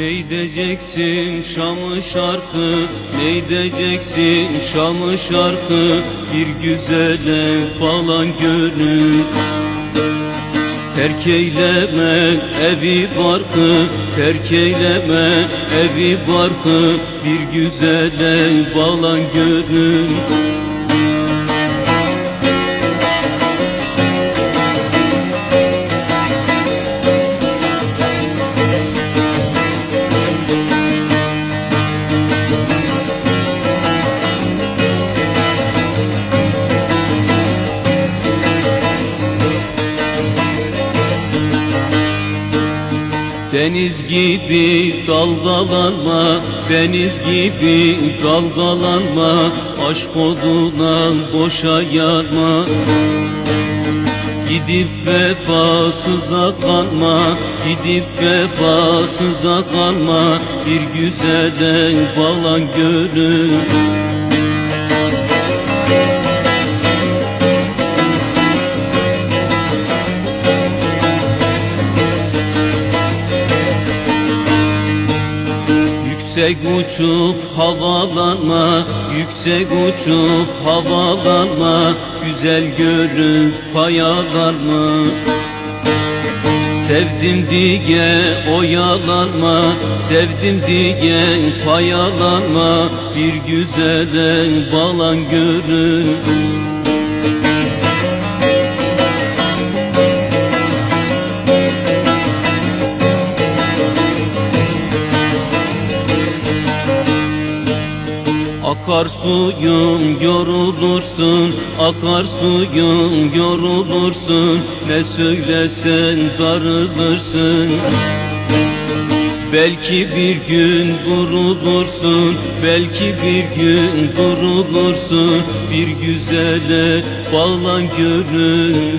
Neydeceksin Şam'ı şarkı? Neydeceksin Şam'ı şarkı? Bir güzele falan gönül. Terk eyleme evi barkı Terk eyleme evi barkı. Bir güzele bağlan gönül Deniz gibi dalgalanma, deniz gibi dalgalanma Aşk oduna boşa yanma. Gidip vefasıza kanma, gidip vefasıza kanma Bir güzele bağlan gönül Yüksek uçup havalanma, yüksek uçup havalanma Güzel görüp hayalanma. Sevdim diye oyalanma, sevdim diye payalanma Bir güzele bağlan görür Akar suyum yorulursun, akar suyum yorulursun Ne söylesen darılırsın. Belki bir gün durulursun, belki bir gün durulursun Bir güzele bağlan gönül